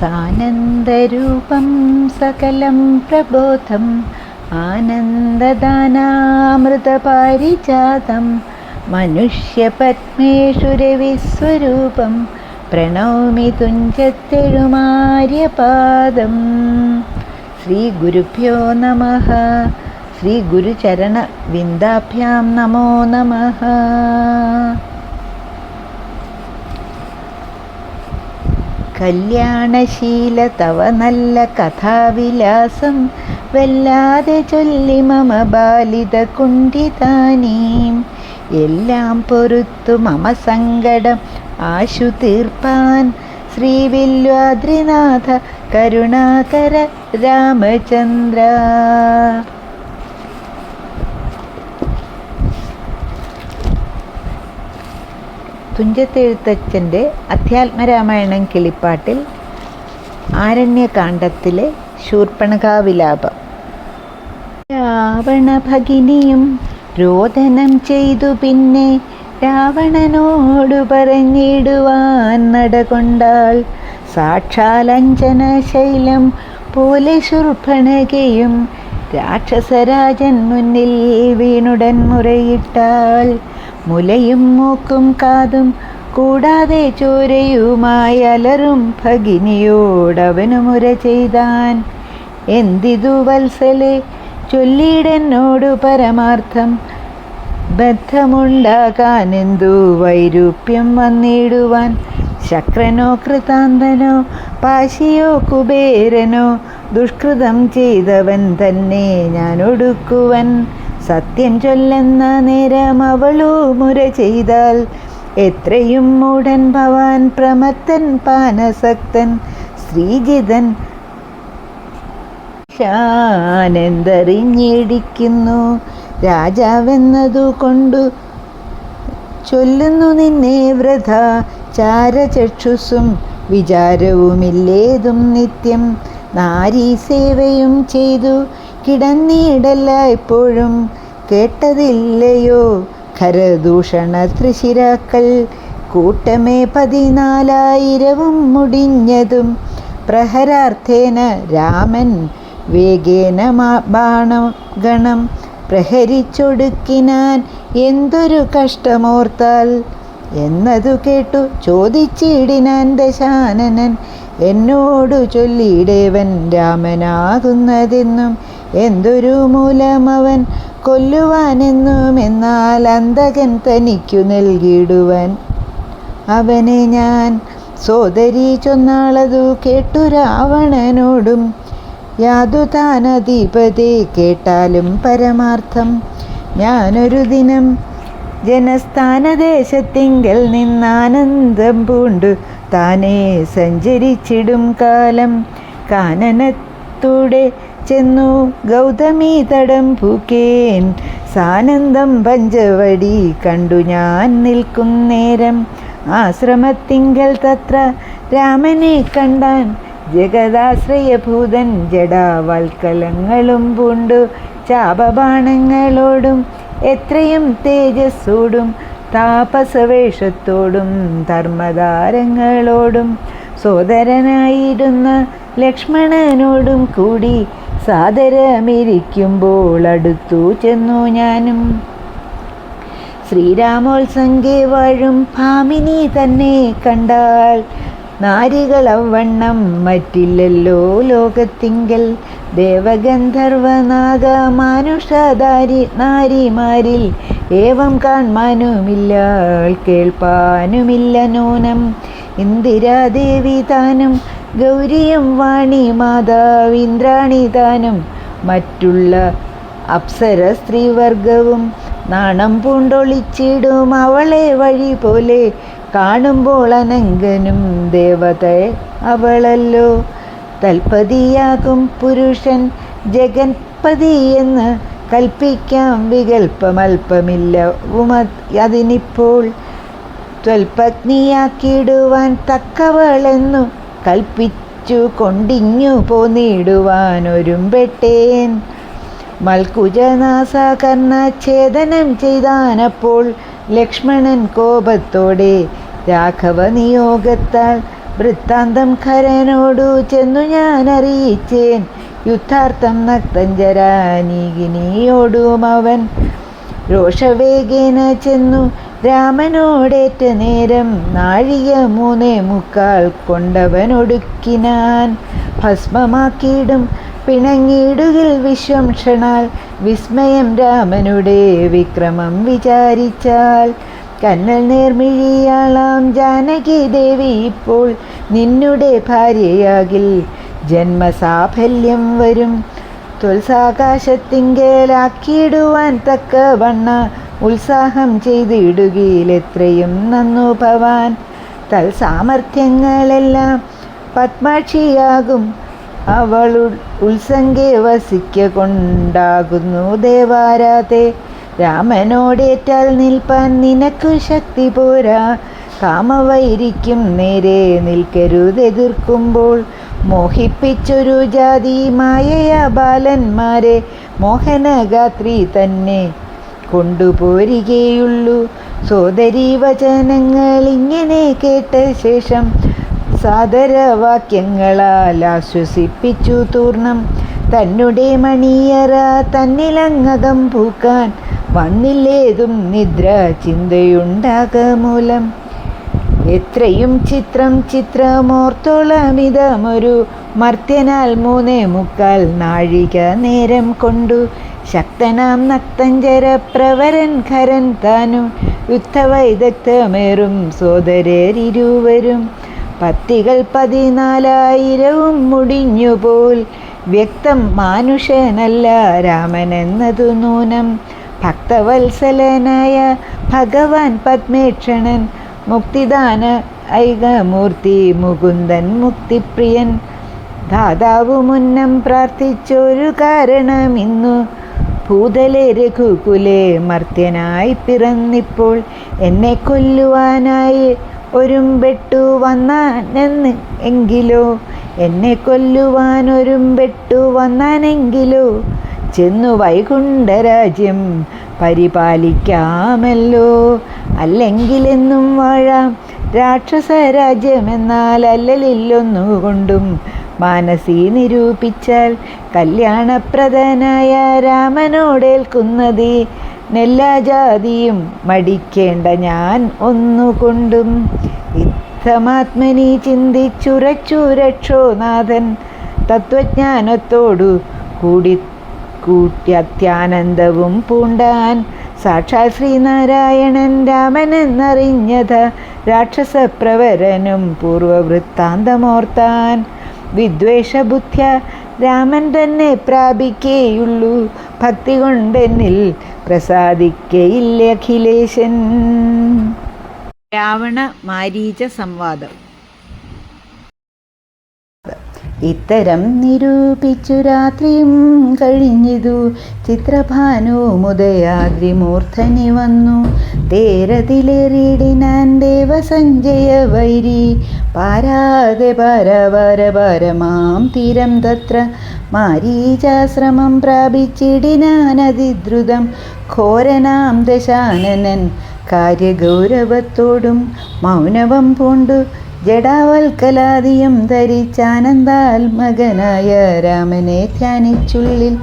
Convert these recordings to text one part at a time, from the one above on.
സാനന്ദരൂപം സകലം പ്രബോധം. ആനന്ദദാനാമൃതപാരിജാതം. മനുഷ്യപത്മേഷു രവിസ്വരൂപം പ്രണൗമി തുഞ്ചത്തെഴുമാര്യപാദം. ശ്രീ ഗുരുഭ്യോ നമ. ശ്രീ നമോ നമ. കല്യാണശീല തവ നല്ല കഥാവിലാസം വല്ലാതെ ചൊല്ലി മമ ബാലിത കുണ്ഠിതാനീം. എല്ലാം പൊറുത്തു മമ സങ്കടം ആശു തീർപ്പാൻ. ശ്രീവില്വാദ്രിനാഥ കരുണാകര രാമചന്ദ്ര. തുഞ്ചത്തെഴുത്തച്ഛന്റെ അധ്യാത്മരാമായണം കിളിപ്പാട്ടിൽ ആരണ്യകാണ്ഡത്തിലെ ശൂർപ്പണകാവിലാപം. രാവണ ഭഗിനിയും രോദനം ചെയ്തു പിന്നെ രാവണനോട് പറഞ്ഞിടുവാൻ നടകൊണ്ടാൾ സാക്ഷാൽ അഞ്ജന ശൈലം പോലെ ശൂർപ്പണകയും രാക്ഷസരാജൻ മുന്നിൽ വീണുടൻ മുറയിട്ടാൾ. മുലയും മൂക്കും കാതും കൂടാതെ ചോരയുമായി അലറും ഭഗിനിയോടവനു മുര ചെയ്താൻ. എന്തിതു വത്സലെ? ചൊല്ലിയിടെന്നോടു പരമാർത്ഥം ബദ്ധമുണ്ടാകാൻ എന്തു വൈരൂപ്യം വന്നിടുവാൻ? ശക്രനോ കൃതാന്തനോ പാശിയോ കുബേരനോ ദുഷ്കൃതം ചെയ്തവൻ തന്നെ ഞാൻ ഒടുക്കുവൻ സത്യം ചൊല്ലെന്ന നേരം അവളു മുര ചെയ്താൽ എത്രയും മൂടൻ ഭവാൻ പ്രമത്തൻ പാനസക്തൻ ശ്രീജിതൻ ശാനെന്തറിഞ്ഞിടിക്കുന്നു രാജാവെന്നതു കൊണ്ടു ചൊല്ലുന്നു നിന്നെ വ്രത ചാരചക്ഷുസും വിചാരവുമില്ലേതും നിത്യം. നാരീ സേവയും ചെയ്തു കിടന്നിടല്ല എപ്പോഴും കേട്ടതില്ലയോ? ഖരദൂഷണ തൃശിരാക്കൾ കൂട്ടമേ പതിനാലായിരവും മുടിഞ്ഞതും പ്രഹരാർത്ഥേന രാമൻ വേഗേന ബാണഗണം പ്രഹരിച്ചൊടുക്കിനാൻ എന്തൊരു കഷ്ടമോർത്താൽ? എന്നതു കേട്ടു ചോദിച്ചിടിനാൻ ദശാനനൻ. എന്നോടു ചൊല്ലിയിടേവൻ രാമനാകുന്നതെന്നും എന്തൊരു മൂലമവൻ കൊല്ലുവാനെന്നും എന്നാൽ അന്തകൻ തനിക്കു നൽകിയിടുവൻ. അവനെ ഞാൻ സോദരി ചൊന്നാളതു കേട്ടു രാവണനോടും യാതു താനധിപതി കേട്ടാലും പരമാർത്ഥം. ഞാനൊരു ദിനം ജനസ്ഥാനദേശത്തിങ്കൽ നിന്നാനന്ദം പൂണ്ടു. താനേ സഞ്ചരിച്ചിടും കാലം. കാനനത്തൂടെ ചെന്നു ഗൗതമി തടം പൂക്കേൻ. സാനന്ദം പഞ്ചവടി കണ്ടു ഞാൻ നിൽക്കും നേരം. ആശ്രമത്തിങ്കൽ തത്ര രാമനെ കണ്ടാൻ. ജഗദാശ്രയഭൂതൻ ജഡാവൽക്കലങ്ങളും പൂണ്ടു. ചാപബാണങ്ങളോടും എത്രയും തേജസ്സോടും താപസവേഷത്തോടും ധർമ്മതാരങ്ങളോടും സോദരനായിരുന്ന ലക്ഷ്മണനോടും കൂടി സാദരമിരിക്കുമ്പോൾ അടുത്തു ചെന്നു ഞാനും. ശ്രീരാമോത്സംഗെ വാഴും ഭാമിനി തന്നെ കണ്ടാൽ നാരികളവണ്ണം മറ്റില്ലല്ലോ ലോകത്തിങ്കൽ. ദേവഗന്ധർവനാഗ മാനുഷധാരി നാരിമാരിൽ ഏവം കാൺമാനുമില്ല കേൾപ്പാനുമില്ല നൂനം. ഇന്ദിരാദേവി താനും ഗൗരിയും വാണി മാതാവ് ഇന്ദ്രാണി മറ്റുള്ള അപ്സര സ്ത്രീവർഗവും നാണം പൂണ്ടൊളിച്ചിടും അവളെ വഴി പോലെ കാണുമ്പോൾ അനങ്കനും ദേവത അവളല്ലോ. തൽപതിയാകും പുരുഷൻ ജഗൻപതി എന്ന് കൽപ്പിക്കാം വികൽപ്പമൽപ്പമില്ല ഉമ അതിനിപ്പോൾ ത്വൽപത്നിയാക്കിയിടുവാൻ തക്കവളെന്നു കൽപ്പിച്ചു കൊണ്ടിങ്ങു പോന്നിടുവാൻ ഒരുമ്പെട്ടേൻ ഛേദനം ചെയ്താനപ്പോൾ ലക്ഷ്മണൻ കോപത്തോടെ രാഘവ നിയോഗത്താൽ വൃത്താന്തം ഖരനോടു ചെന്നു ഞാൻ അറിയിച്ചേൻ യുദ്ധാർത്ഥം നക്തഞ്ചരാനീകിനിയോടും അവൻ രോഷവേഗേന ചെന്നു രാമനോടേറ്റ നേരം നാഴിക മൂന്നേ മുക്കാൽ കൊണ്ടവനൊടുക്കിനാൻ. ഭസ്മമാക്കിയിടും പിണങ്ങിയിടുകിൽ വിശ്വം ക്ഷണാൽ. വിസ്മയം രാമനുടെ വിക്രമം വിചാരിച്ചാൽ. കന്നൽ നേർമിഴിയാളാം ജാനകി ദേവി ഇപ്പോൾ നിന്നുടെ ഭാര്യയാകിൽ. ജന്മസാഫല്യം വരും. ത്വൽസാകാശത്തിങ്കലാക്കിയിടുവാൻ തക്ക വണ്ണ ഉത്സാഹം ചെയ്തിടുകയിലെത്രയും നന്നു ഭവാൻ. തൽസാമർഥ്യങ്ങളെല്ലാം പത്മാക്ഷിയാകും. അവൾ ഉത്സംഗെ വസിക്ക കൊണ്ടാകുന്നു ദേവാരാതെ രാമനോടേറ്റാൽ നിൽപ്പാൻ നിനക്കു ശക്തി പോരാ. കാമവൈരിക്കും നേരെ നിൽക്കരുതെതിർക്കുമ്പോൾ മോഹിപ്പിച്ചൊരു ജാതി മായയ ബാലന്മാരെ. മോഹനഗാത്രി തന്നെ കൊണ്ടുപോരികയുള്ളൂ. സോദരി വചനങ്ങൾ ഇങ്ങനെ കേട്ട ശേഷം സാദരവാക്യങ്ങളാൽ ആശ്വസിപ്പിച്ചു തൂർണം. തന്നുടെ മണിയറ തന്നിലങ്ങകം പൂക്കാൻ വന്നില്ലേതും നിദ്ര ചിന്തയുണ്ടാകമൂലം. എത്രയും ചിത്രം ചിത്രമോർത്തോളമിതമൊരു മർത്യനാൽ മൂന്നേ മുക്കാൽ നാഴിക നേരം കൊണ്ടു ശക്തനാം നക്തഞ്ചര പ്രവരൻ ഖരൻ താനും യുദ്ധവൈദഗ്ധമേറും സോദരരിരുവരും പത്തികൾ പതിനാലായിരവും മുടിഞ്ഞുപോൽ വ്യക്തം മാനുഷനല്ല രാമനെന്നതു നൂനം. ഭക്തവത്സലനായ ഭഗവാൻ പത്മേക്ഷണൻ മുക്തിദാന ഐകമൂർത്തി മുകുന്ദൻ മുക്തിപ്രിയൻ. ദാതാവ് മുന്നം പ്രാർത്ഥിച്ചൊരു കാരണം ഇന്നു ഭൂതലെ രഘുകുലെ മർത്യനായി പിറന്നിപ്പോൾ എന്നെ കൊല്ലുവാനായി ഒരുമ്പെട്ടു വന്നാനെന്ന് എങ്കിലോ? എന്നെ കൊല്ലുവാൻ ഒരുമ്പെട്ടു വന്നാനെങ്കിലോ? ചെന്നു വൈകുണ്ഠരാജ്യം പരിപാലിക്കാമല്ലോ. അല്ലെങ്കിലെന്നും വാഴാം രാക്ഷസ രാജ്യമെന്നാൽ അല്ലലില്ലൊന്നുകൊണ്ടും മാനസി നിരൂപിച്ചാൽ കല്യാണപ്രദനായ രാമനോടേൽക്കുന്നതി. നെല്ലാ ജാതിയും മടിക്കേണ്ട ഞാൻ ഒന്നുകൊണ്ടും. ഇത്തമാത്മനി ചിന്തിച്ചുരച്ചു രക്ഷോനാഥൻ തത്വജ്ഞാനത്തോടു കൂടി കൂട്യത്യാനന്ദവും പൂണ്ടാൻ. സാക്ഷാൽ ശ്രീനാരായണൻ രാമനെന്നറിഞ്ഞത രാക്ഷസപ്രവരനും പൂർവവൃത്താന്തമോർത്താൻ. വിദ്വേഷബുദ്ധ്യ രാമൻ തന്നെ പ്രാപിക്കേയുള്ളൂ. ഭക്തി കൊണ്ടെന്നിൽ പ്രസാദിക്കയില്ല അഖിലേശൻ. രാവണ മാരീച സംവാദം. ഇത്തരം നിരൂപിച്ചു രാത്രിയും കഴിഞ്ഞിതു. ചിത്രഭാനു മുദയാദ്രിമൂർധനി വന്നു. തേരതിലേറിയിടിനാൻ ദേവസഞ്ജയ വൈരി പാരാതെ പരവര പരമാം തീരം തത്ര മാരീചാശ്രമം പ്രാപിച്ചിടിനാനതിദ്രുതം ഘോരനാം ദശാനനൻ കാര്യഗൗരവത്തോടും മൗനവം പൂണ്ടു ജഡാവൽക്കലാദിയും ധരിച്ചാനന്ദാത്മകനായ രാമനെ ധ്യാനിച്ചുള്ളിൽ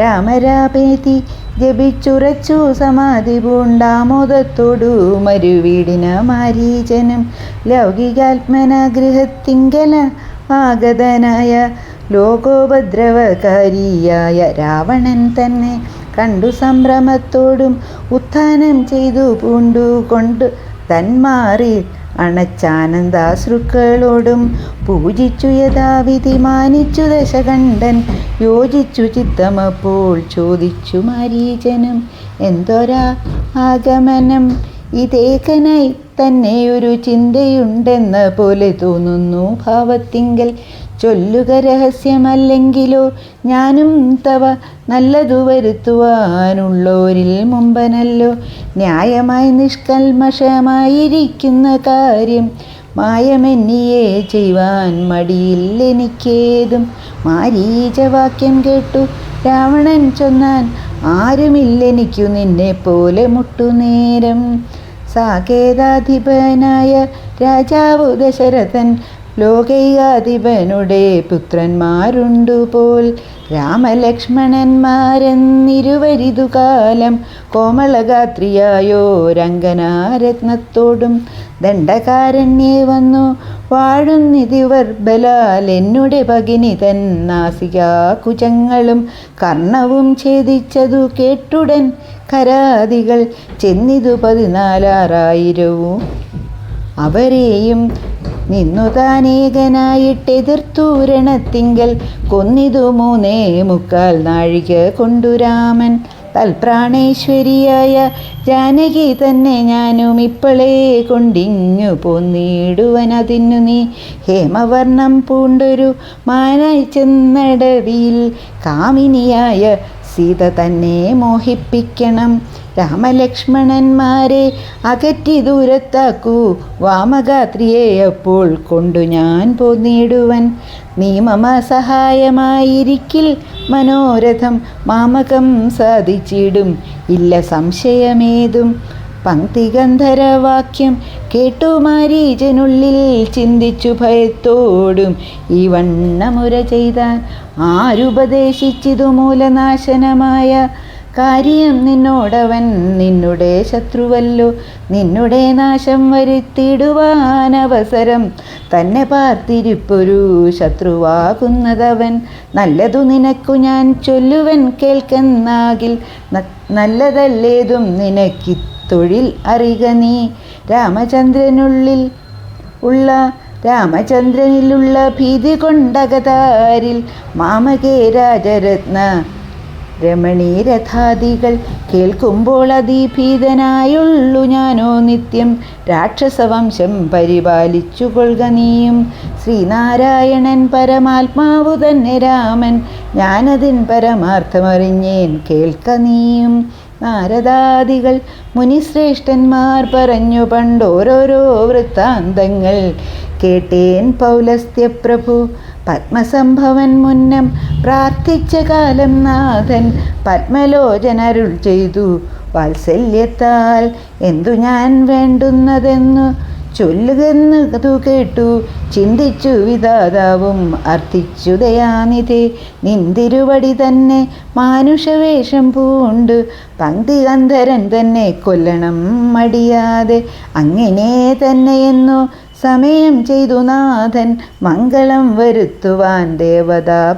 രാമരാപേതി ജപിച്ചുറച്ചു സമാധി പൂണ്ടാമോദത്തോടു മരുവീടിന മാരീജനം ലൗകികാത്മനാഗ്രഹത്തിങ്കല ആഗതനായ ലോകോപദ്രവകാരിയായ രാവണൻ തന്നെ കണ്ടു സംഭ്രമത്തോടും ഉത്ഥാനം ചെയ്തു പൂണ്ടു കൊണ്ട് തന്മാറി അണച്ചാനന്ദാശ്രുക്കളോടും പൂജിച്ചു യഥാവിധി മാനിച്ചു ദശകണ്ഠൻ. യോജിച്ചു ചിത്തമപ്പോൾ ചോദിച്ചു മരീചനും എന്തൊരാ ആഗമനം? ഇതേകനായി തന്നെ ഒരു ചിന്തയുണ്ടെന്ന പോലെ തോന്നുന്നു. ഭാവത്തിങ്കൽ ചൊല്ലുക രഹസ്യമല്ലെങ്കിലോ ഞാനും തവ നല്ലതു വരുത്തുവാനുള്ളോരിൽ മുമ്പനല്ലോ. ന്യായമായി നിഷ്കൽമഷമായിരിക്കുന്ന കാര്യം മായമെന്നിയെ ചെയ്യുവാൻ മടിയില്ലെനിക്കേതും മാരീചവാക്യം കേട്ടു. രാവണൻ ചൊന്നാൻ ആരുമില്ലെനിക്കു നിന്നെ പോലെ മുട്ടുനേരം. സാകേതാധിപനായ രാജാവു ദശരഥൻ ലോകൈകാധിപനുടെ പുത്രന്മാരുണ്ടു പോൽ രാമലക്ഷ്മണന്മാരെന്നിരുവരിതു കാലം കോമളഗാത്രിയായോ രംഗനാരത്നത്തോടും ദണ്ഡകാരണ്യേ വന്നു. വാഴുന്നിതിവർ ബലാൽ എന്നുടെ ഭഗിനി തൻ നാസികാകുചങ്ങളും കർണവും ഛേദിച്ചതു കേട്ടുടൻ കരാദികൾ ചെന്നിതു പതിനാലാറായിരവും. അവരെയും നിന്നു താനേകനായിട്ടെതിർത്തൂരണത്തിങ്കൽ കൊന്നിതു മൂന്നേ മുക്കാൽ നാഴിക കൊണ്ടുരാമൻ തൽപ്രാണേശ്വരിയായ ജാനകി തന്നെ ഞാനും ഇപ്പോളേ കൊണ്ടിങ്ങു പോന്നിടുവനതിന്നു നീ. ഹേമവർണം പൂണ്ടൊരു മാനായി ചെന്നടവിയിൽ കാമിനിയായ സീത തന്നെ മോഹിപ്പിക്കണം. രാമലക്ഷ്മണന്മാരെ അകറ്റി ദൂരത്താക്കൂ. വാമഗാത്രിയെ അപ്പോൾ കൊണ്ടു ഞാൻ പോന്നിടുവൻ. നീ മമ സഹായമായിരിക്കിൽ മനോരഥം. മാമകം സാധിച്ചിടും. ഇല്ല സംശയമേതും. പങ്ക്തിഗന്ധരവാക്യം കേട്ടു മാരീജനുള്ളിൽ ചിന്തിച്ചു ഭയത്തോടും ഈ വണ്ണമുര ചെയ്താൽ ആരുപദേശിച്ചിതു മൂലനാശനമായ കാര്യം നിന്നോടവൻ നിന്നുടെ ശത്രുവല്ലോ. നിന്നുടെ നാശം വരുത്തിടുവാൻ അവസരം തന്നെ പാർത്തിരിപ്പൊരു ശത്രുവാകുന്നതവൻ. നല്ലതു നിനക്കു ഞാൻ ചൊല്ലുവൻ കേൾക്കെന്നാകിൽ നല്ലതല്ലേതും നിനക്കി തൊഴിൽ അറിക നീ. രാമചന്ദ്രനുള്ളിൽ ഉള്ള രാമചന്ദ്രനിലുള്ള ഭീതി കൊണ്ടകതാരിൽ മാമകേ രാജരത്ന രമണീരഥാദികൾ കേൾക്കുമ്പോൾ അതിഭീതനായുള്ളു ഞാനോ നിത്യം. രാക്ഷസവംശം പരിപാലിച്ചു കൊള്ളുക നീയും. ശ്രീനാരായണൻ പരമാത്മാവു തന്നെ രാമൻ. ഞാനതിൻ പരമാർത്ഥമറിഞ്ഞേൻ കേൾക്ക നീയും. നാരദാദികൾ മുനിശ്രേഷ്ഠന്മാർ പറഞ്ഞു പണ്ടോരോരോ വൃത്താന്തങ്ങൾ. കേട്ടേൻ പൗലസ്ത്യപ്രഭു പത്മസംഭവൻ മുന്നം പ്രാർത്ഥിച്ച കാലം നാഥൻ പത്മലോചനരുൾ ചെയ്തു. വാത്സല്യത്താൽ എന്തു ഞാൻ വേണ്ടുന്നതെന്നു ചൊല്ലുകെന്ന് അതു കേട്ടു. ചിന്തിച്ചു വിധാതാവും അർത്ഥിച്ചു ദയാനിധി. നിന്തിരുവടി തന്നെ മാനുഷവേഷം പൂണ്ട്. പങ്ക്തിഗന്ധരൻ തന്നെ കൊല്ലണം മടിയാതെ. അങ്ങനെ തന്നെയെന്നു സമയം ചെയ്തു നാഥൻ മംഗളം വരുത്തുവാൻ ദേവതാ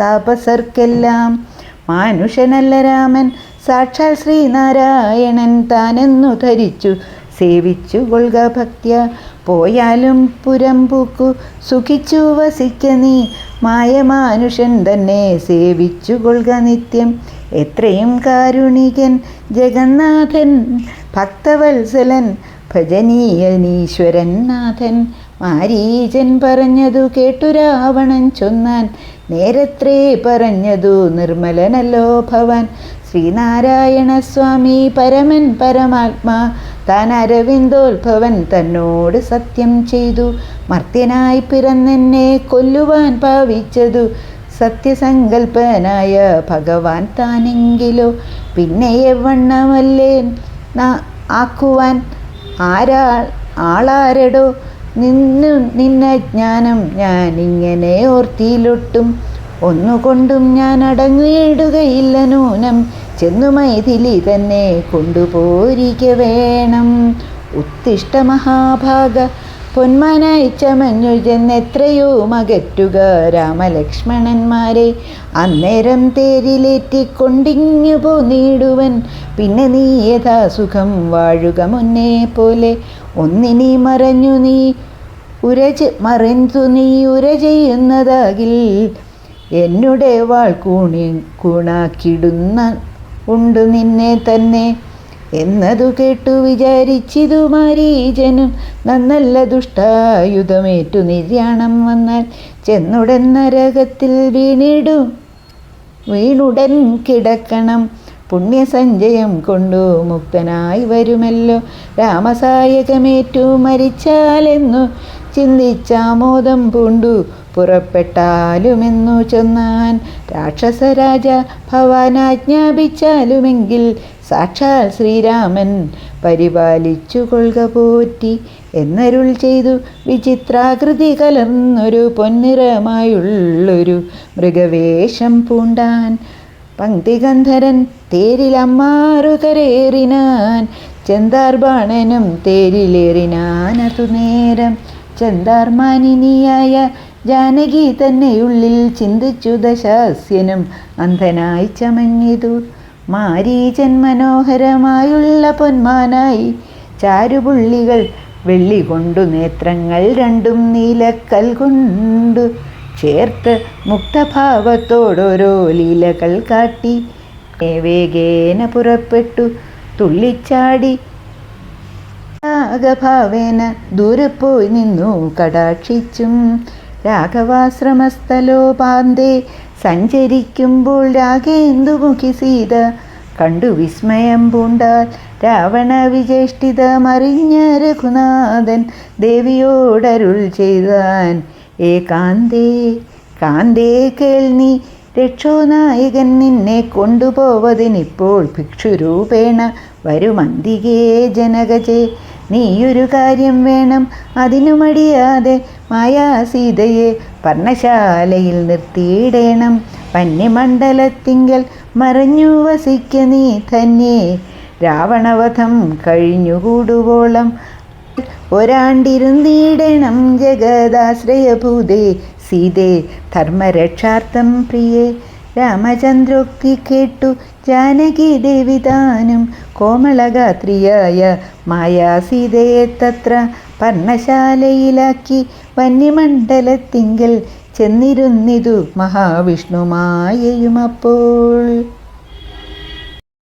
താപസർക്കെല്ലാം. മാനുഷനല്ല രാമൻ സാക്ഷാൽ ശ്രീനാരായണൻ താനെന്നു ധരിച്ചു. സേവിച്ചു കൊള്ളുക ഭക്തിയ പോയാലും പുരം പൂക്കു. സുഖിച്ചു വസിക്ക നീ മായമാനുഷൻ തന്നെ സേവിച്ചു കൊള്ളുക നിത്യം. എത്രയും കാരുണികൻ ജഗന്നാഥൻ ഭക്തവത്സലൻ ഭജനീയനീശ്വരൻ നാഥൻ മാരീചൻ പറഞ്ഞതു കേട്ടു രാവണൻ ചൊന്നാൻ. നേരത്രേ പറഞ്ഞതു നിർമ്മലനല്ലോ ഭവൻ. ശ്രീനാരായണ സ്വാമി പരമൻ പരമാത്മാ. താൻ അരവിന്ദോത്ഭവൻ തന്നോട് സത്യം ചെയ്തു. മർത്യനായി പിറന്നെന്നെ കൊല്ലുവാൻ ഭാവിച്ചതു സത്യസങ്കൽപ്പനായ ഭഗവാൻ താനെങ്കിലോ. പിന്നെ എവണ്ണമല്ലേ ആക്കുവാൻ ആരാ ആളാരടോ? നിന്നു നിന്ന ജ്ഞാനം ഞാൻ ഇങ്ങനെ ഓർത്തിയിലൊട്ടും. ഒന്നുകൊണ്ടും ഞാൻ അടങ്ങിയിടുകയില്ല നൂനം. ചെന്നു മൈഥിലി തന്നെ കൊണ്ടുപോരിക വേണം. ഉത്തിഷ്ട മഹാഭാഗ പൊന്മാനായി ചമഞ്ഞു ചെന്നെത്രയോ മകറ്റുക രാമലക്ഷ്മണന്മാരെ. അന്നേരം തേരിലേറ്റിക്കൊണ്ടിങ്ങു പോന്നിടുവൻ പിന്നെ നീ യഥാ സുഖം വാഴുക മുന്നേ പോലെ. ഒന്നിനി മറഞ്ഞു നീ ഉരജ് മറിഞ്ഞു നീ ഉര ചെയ്യുന്നതാകിൽ എന്നുടെ വാൾ കൂണി കൂണാക്കിടുന്ന ഉണ്ട് നിന്നെ തന്നെ. എന്നതു കേട്ടു വിചാരിച്ചിതു മാരീജനും നന്നല്ല ദുഷ്ടായുധമേറ്റു നിര്യാണം വന്നാൽ ചെന്നുടൻ നരകത്തിൽ വീണിടും. വീണുടൻ കിടക്കണം. പുണ്യസഞ്ചയം കൊണ്ടു മുക്തനായി വരുമല്ലോ. രാമസായകമേറ്റു മരിച്ചാലെന്നു ചിന്തിച്ചാമോദം പൂണ്ടു പുറപ്പെട്ടാലുമെന്നു ചെന്നാൻ രാക്ഷസരാജ ഭവാനാജ്ഞാപിച്ചാലുമെങ്കിൽ സാക്ഷാൽ ശ്രീരാമൻ പരിപാലിച്ചു കൊള്ളുക പോറ്റി. എന്നരുൾ ചെയ്തു വിചിത്രാകൃതി കലർന്നൊരു പൊന്നിറമായുള്ളൊരു മൃഗവേഷം പൂണ്ടാൻ. പങ്ക്തിഗന്ധരൻ തേരിലമ്മാറുകരേറിനാൻ ചെന്താർബാണനും തേരിലേറിനാനതു നേരം. ചെന്താർമാനിനിയായ ജാനകി തന്നെയുള്ളിൽ ചിന്തിച്ചു ദശാസ്യനും അന്ധനായി ചമഞ്ഞിതു. മാരീചൻ മനോഹരമായുള്ള പൊന്മാനായി. ചാരുപുള്ളികൾ വെള്ളി കൊണ്ടു നേത്രങ്ങൾ രണ്ടും നീലക്കൽ കൊണ്ടു ചേർത്ത് മുക്തഭാവത്തോടോരോ ലീലകൾ കാട്ടി. വേഗേന പുറപ്പെട്ടു തുള്ളിച്ചാടി. രാഗഭാവേന ദൂരെ പോയി നിന്നു കടാക്ഷിച്ചും. രാഘവാശ്രമസ്ഥലോ രാഘവാശ്രമസ്ഥലോപാന്തേ സഞ്ചരിക്കുമ്പോൾ രാഗേന്ദുമുഖി സീത? കണ്ടു വിസ്മയം പൂണ്ടാൽ രാവണ വിചേഷ്ടിതമറിഞ്ഞ രഘുനാഥൻ ദേവിയോടരുൾ ചെയ്താൻ. ഏ കാന്തേ കാന്തേ കേൾനി രക്ഷോനായകൻ നിന്നെ കൊണ്ടുപോവതിനിപ്പോൾ ഭിക്ഷുരൂപേണ വരുമന്തികേ ജനകജേ. നീയൊരു കാര്യം വേണം അതിനു മടിയാതെ മായാസീതയെ പർണശാലയിൽ നിർത്തിയിടേണം. വന്യമണ്ഡലത്തിങ്കൽ മറഞ്ഞു വസിക്ക നീ തന്നെ. രാവണവധം കഴിഞ്ഞുകൂടുവോളം ഒരാണ്ടിരുന്നിടണം ജഗദാശ്രയഭൂതേ. സീതേ ധർമ്മരക്ഷാർത്ഥം പ്രിയേ. രാമചന്ദ്രോക്തി കേട്ടു ജാനകി ദേവിതാനും കോമളഗാത്രിയായ കോമളഗാത്രിയായ മായാസീതയെ തത്ര പർണശാലയിലാക്കി വന്യമണ്ഡലത്തിങ്കൽ ചെന്നിരുന്നിതു മഹാവിഷ്ണുമായയും അപ്പോൾ